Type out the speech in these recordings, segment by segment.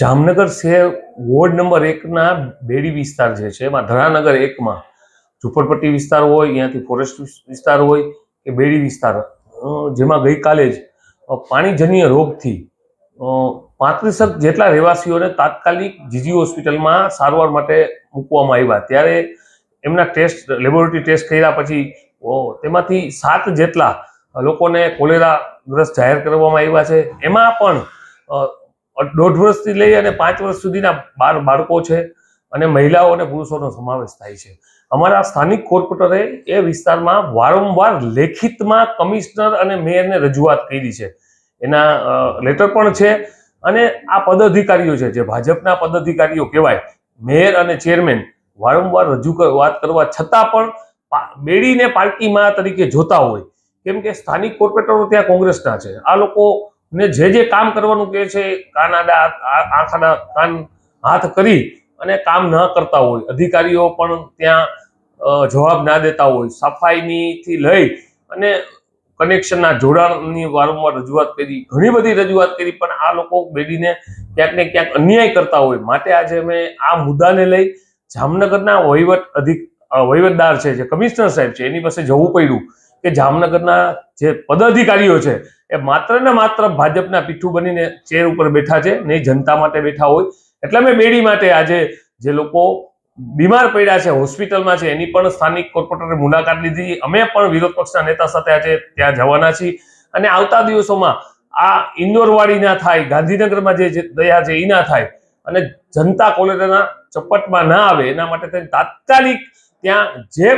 જામનગર શહેર ward number એકના બેડી વિસ્તાર જે છે, એમાં ધરાનગર એકમાં ઝુંપડપટ્ટી વિસ્તાર હોય ત્યાંથી ફોરેસ્ટ વિસ્તાર હોય કે બેડી વિસ્તાર. જેમાં ગઈકાલે જ પાણીજન્ય રોગથી પાંત્રીસક જેટલા રહેવાસીઓને તાત્કાલિક જીજી હોસ્પિટલમાં સારવાર માટે મૂકવામાં આવ્યા. ત્યારે એમના ટેસ્ટ, લેબોરેટરી ટેસ્ટ કર્યા પછી તેમાંથી સાત જેટલા લોકોને કોલેરા ગ્રસ્ત જાહેર કરવામાં આવ્યા છે. એમાં પણ દોઢ વર્ષથી લઈ અને પાંચ વર્ષ સુધીના બાર બાળકો છે અને મહિલાઓ અને પુરુષોનો સમાવેશ થાય છે. અમારા સ્થાનિક કોર્પોરેટરે એ વિસ્તારમાં વારંવાર લેખિતમાં કમિશનર અને મેયરને રજૂઆત કરી છે. એના લેટર પણ છે અને આ પદાધિકારીઓ છે, જે ભાજપના પદાધિકારીઓ કહેવાય, મેયર અને ચેરમેન, વારંવાર રજૂ વાત કરવા છતાં પણ બેડીને પાર્ટીમાં તરીકે જોતા હોય. કેમ કે સ્થાનિક કોર્પોરેટરો ત્યાં કોંગ્રેસના છે. આ લોકોને જે જે કામ કરવાનું કહે છે, કાન, આડા, આ- આંખ આડા કાન, હાથ કરી અને કામ ન કરતા હોય. અધિકારીઓ પણ ત્યાં જવાબ ના દેતા હોય. સફાઈની થી લઈ અને કનેક્શનના જોડાણની વારંવાર રજૂઆત કરી, ઘણી બધી રજૂઆત કરી, પણ આ લોકો બેડીને ક્યાંક ને ક્યાંક અન્યાય કરતા હોય. માટે આજે અમે આ મુદ્દાને લઈ જામનગરના વહીવટ અધિક વહીવટદાર છે, જે કમિશનર સાહેબ છે, એની પાસે જવું પડ્યું કે જામનગરના જે પદાધિકારીઓ છે એ માત્ર ને માત્ર ભાજપના પીઠું બનીને ચેર ઉપર બેઠા છે નહીં જનતા માટે બેઠા હોય. એટલે અમે બેડી માટે આજે જે લોકો બીમાર પડ્યા છે, હોસ્પિટલમાં છે, એની પણ સ્થાનિક કોર્પોરેટરે મુલાકાત લીધી. અમે પણ વિરોધ પક્ષના નેતા સાથે આજે ત્યાં જવાના છીએ. અને આવતા દિવસોમાં આ ઇન્દોરવાડી ના થાય, ગાંધીનગરમાં જે દયા છે એ ના થાય, અને જનતા કોલેરાના ચપટમાં ના આવે, એના માટે તાત્કાલિક ત્યાં જે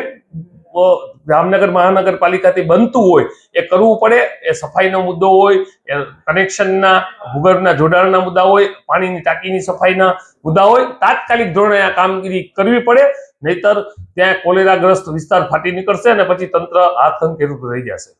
જામનગર મહાનગરપાલિકાથી બનતું હોય, એ કરવું પડે, એ સફાઈનો મુદ્દો હોય કનેક્શનના ભૂગર્ભના જોડાણના મુદ્દા હોય, પાણીની ટાંકીની સફાઈના મુદ્દા હોય, તાત્કાલિક ધોરણે આ કામગીરી કરવી પડે, નહીતર ત્યાં કોલેરાગ્રસ્ત વિસ્તાર ફાટી નીકળશે અને પછી તંત્ર હાથ ખંખેરું રહી જશે.